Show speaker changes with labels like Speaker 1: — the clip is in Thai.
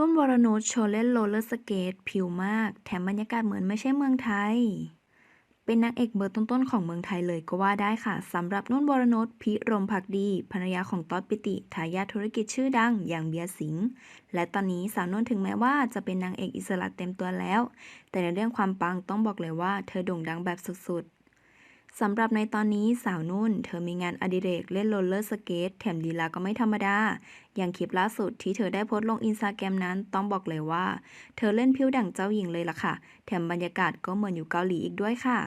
Speaker 1: นุ่นวรนุชโชว์เล่นโรลเลอร์สเกตผิวมาก แถมบรรยากาศเหมือนไม่ใช่เมืองไทย เป็นนางเอกเบอร์ต้นๆของเมืองไทยเลยก็ว่าได้ค่ะสำหรับนุ่นวรนุชพิรมพักดีภรรยาของต๊อดปิติทายาทธุรกิจชื่อดังอย่างเบียร์สิงห์และตอนนี้สาวนุ่นถึงแม้ว่าจะเป็นนางเอกอิสระเต็มตัวแล้ว แต่ในเรื่องความปังต้องบอกเลยว่าเธอโด่งดังแบบสุดๆ สำหรับในตอนนี้สาวนุ่น เธอมีงานอดิเรกเล่นโรลเลอร์สเกตแถมดีลาก็ไม่ธรรมดา อย่างคลิปล่าสุดที่เธอได้โพสต์ลงอินสตาแกรมนั้นต้องบอกเลยว่า เธอเล่นพิ้วดั่งเจ้าหญิงเลยล่ะค่ะ แถมบรรยากาศก็เหมือนอยู่เกาหลีอีกด้วยค่ะ